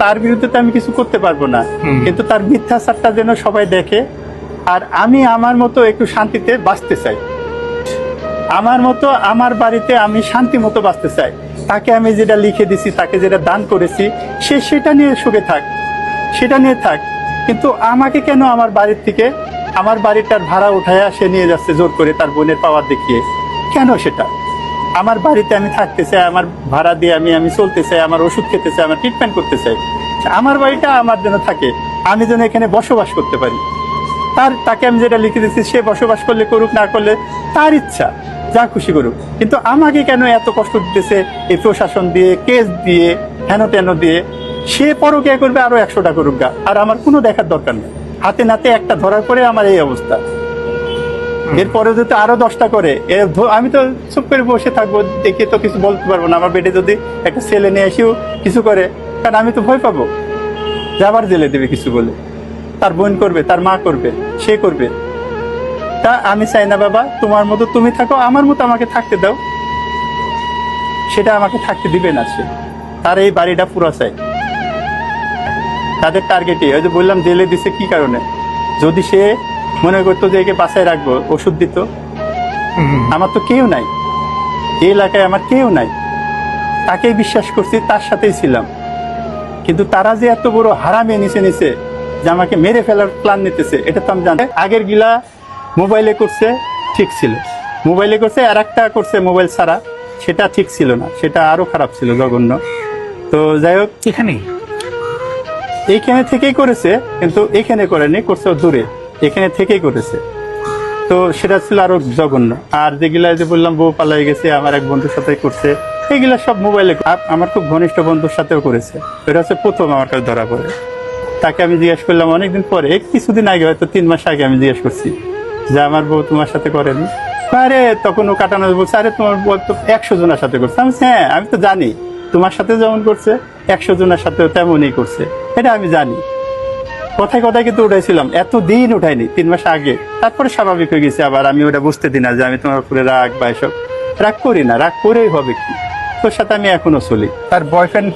তার বিরুদ্ধে তো আমি কিছু করতে পারব না। কিন্তু তার মিথ্যাচারটা যেন সবাই দেখে আর আমি আমার মতো একটু শান্তিতে বাঁচতে চাই। আমার মতো আমার বাড়িতে আমি শান্তি মতো বাঁচতে চাই। তাকে আমি যেটা লিখে দিছি তাকে যেটা দান করেছি সে সেটা নিয়ে সুখে থাক সেটা নিয়ে থাক। কিন্তু আমাকে কেন আমার বাড়ির থেকে আমার বাড়িটার ভাড়া উঠায়া সে নিয়ে যাচ্ছে জোর করে তার বোনের পাওয়ার দেখিয়ে? কেন সেটা? আমার বাড়িতে আমি থাকতে চাই আমার ভাড়া দিয়ে আমি আমি চলতে চাই আমার ওষুধ খেতে চাই আমার ট্রিটমেন্ট করতে চাই আমার বাড়িটা আমার জন্য থাকে, আমি যেন এখানে বসবাস করতে পারি। তার তাকে আমি যেটা লিখে দিচ্ছি সে বসবাস করলে করুক, না করলে তার ইচ্ছা, যা খুশি করুক। কিন্তু আমাকে কেন এত কষ্ট দিতেছে এই প্রশাসন দিয়ে, কেস দিয়ে, হেন তেন দিয়ে? সে পরকে করবে আরও একশোটা করুক গা। আর আমার কোনো দেখার দরকার নেই। হাতে নাতে একটা ধরার পরে আমার এই অবস্থা। এরপরে যদি আরও দশটা করে আমি তো চুপ করে বসে থাকব, দেখে তো কিছু বলতে পারব না। আমার বেডে যদি একটা ছেলে নিয়ে এসেও কিছু করে, কারণ আমি তো ভয় পাবো। যে আবার জেলে দেবে কিছু বলে। তার বোন করবে, তার মা করবে, সে করবে। তা আমি চাই না, বাবা, তোমার মতো তুমি থাকো, আমার মতো আমাকে থাকতে দাও। সেটা আমাকে থাকতে দিবে না সে। তার এই বাড়িটা পুরো চাই। তাদের টার্গেটে ওই যে বললাম, জেলে দিছে কি কারণে? যদি সে মনে করতো যে একে বাসায় রাখব ওষুধ দিত। আমার তো কেউ নাই। এই এলাকায় আমার কেউ নাই। তাকেই বিশ্বাস করছি তার সাথেই ছিলাম। কিন্তু তারা যে এত বড় হারামে নিচে নিচে যে আমাকে মেরে ফেলার প্ল্যান নিতেছে এটা তো আমি জানি। আগের গিলা মোবাইলে করছে ঠিক ছিল। মোবাইলে করছে আর একটা করছে মোবাইল ছাড়া সেটা ঠিক ছিল না। সেটা আরও খারাপ ছিল জঘন্য। তো যাই হোক। এখানেই এইখানে থেকেই করেছে কিন্তু এখানে করেনি করছে দূরে। এখানে থেকেই করেছে। তো সেটা ছিল আরও জঘন্য। আর যেগুলা যে বললাম, বউ পালাই গেছে, আমার এক বন্ধুর সাথে করছে, এগুলা সব মোবাইলে আমার খুব ঘনিষ্ঠ বন্ধুর সাথেও করেছে। এটা হচ্ছে প্রথম আমার কাছে ধরা পড়ে। তাকে আমি জিজ্ঞেস করলাম, অনেকদিন পরে কিছুদিন আগে হয়তো তিন মাস আগে আমি জিজ্ঞেস করছি যে আমার বউ তোমার সাথে করেনি। আরে, তখন ও কাটানো বলছে, আরে তোমার বউ তো একশো জনের সাথে করছে। আমি হ্যাঁ আমি তো জানি। তোমার সাথে যেমন করছে, একশো জনের সাথেও তেমনই করছে। এটা আমি জানি। কথায় কথায় কিন্তু উঠাইছিলাম। এত দিন উঠাইনি, তিন মাস আগে। তারপরে স্বাভাবিক হয়ে গেছে, আবার আমি ওটা বুঝতে দিই না যে আমি তোমার উপরে রাগ বা এসব। রাগ করি না, রাগ করেই হবে কি? তোর সাথে আমি এখনও চলি। তার বয়ফ্রেন্ড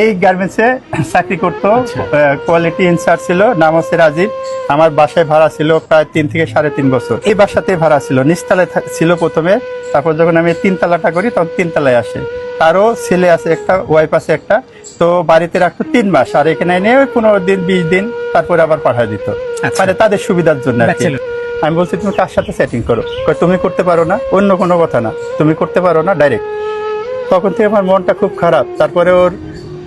এই গার্মেন্টসে চাকরি করতো। আচ্ছা। কোয়ালিটি ইনচার্জ ছিল নাম হচ্ছে রাজীব। আমার বাসায় ভাড়া ছিল প্রায় তিন থেকে সাড়ে তিন বছর। এই বাসাতে ভাড়া ছিল নিচতলায় ছিল প্রথমে। তারপর যখন আমি তিনতলাটা করি তখন তিনতলায় আসে। তারও ছেলে আছে একটা ওয়াইফ আছে একটা। তো বাড়িতে রাখতো তিন মাস আর এখানে এনে ওই পনেরো দিন বিশ দিন তারপরে আবার পাঠিয়ে দিত। আচ্ছা। মানে তাদের সুবিধার জন্য। আমি বলছি তুমি কার সাথে সেটিং করো? তুমি করতে পারো না অন্য কোনো কথা না। তুমি করতে পারো না ডাইরেক্ট তখন থেকে আমার মনটা খুব খারাপ। তারপরে ওর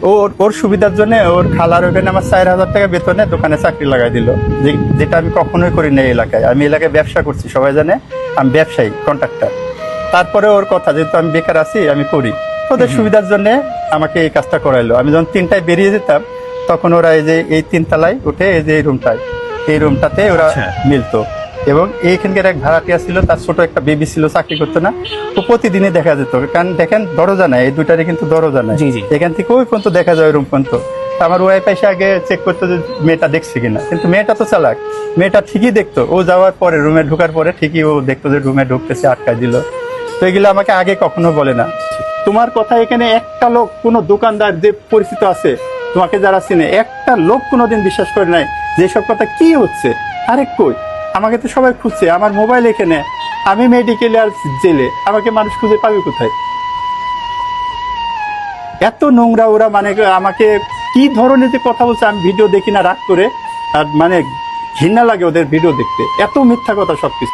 ওর ওর সুবিধার জন্য ওর খালার ওখানে আমার চার হাজার টাকা বেতনে দোকানে চাকরি লাগাই দিল। যেটা আমি কখনোই করি না এলাকায়। আমি এলাকায় ব্যবসা করছি সবাই জানে। আমি ব্যবসায়ী কন্ট্রাক্টর তারপরে ওর কথা যেহেতু আমি বেকার আছি আমি করি। ওদের সুবিধার জন্য আমাকে এই কাজটা করাইলো। আমি যখন তিনটায় বেরিয়ে যেতাম তখন ওরা এই যে এই তিনতলায় উঠে এই যে এই রুমটায় এই রুমটাতে ওরা আচ্ছা। মিলতো। এবং এইখানকার এক ভাড়াটিয়া ছিল তার ছোট একটা বেবি ছিল চাকরি করতো না। তো প্রতিদিনই দেখা যেত। কারণ দেখেন দরজা নাই এই দুটারে কিন্তু দরজা নাই। জি, জি। এখান থেকে ওই পর্যন্ত দেখা যায় রুম পর্যন্ত। আমার ওয়াইফ এসে আগে চেক করতো যে মেয়েটা দেখছে কিনা। কিন্তু মেয়েটা তো চালাক। মেয়েটা ঠিকই দেখতো। ও যাওয়ার পরে রুমে ঢোকার পরে ঠিকই ও দেখতো যে রুমে ঢুকতেছে আটকায় দিল। তো এগুলো আমাকে আগে কখনো বলে না। তোমার কথা এখানে একটা লোক কোনো দোকানদার যে পরিচিত আছে তোমাকে যারা চিনে একটা লোক কোনোদিন বিশ্বাস করে নাই যে সব কথা কি হচ্ছে। আরে কই? আমাকে তো সবাই খুঁজছে, আমার মোবাইল এখানে। আমি মেডিকেলে আর জেলে, আমাকে মানুষ খুঁজে পাবে কোথায়? এত নোংরা ওরা মানে আমাকে কি ধরনের যে কথা বলছে, আমি ভিডিও দেখি না, রাগ করে। আর মানে ঘৃণা লাগে ওদের ভিডিও দেখতে। এত মিথ্যা কথা সবকিছু।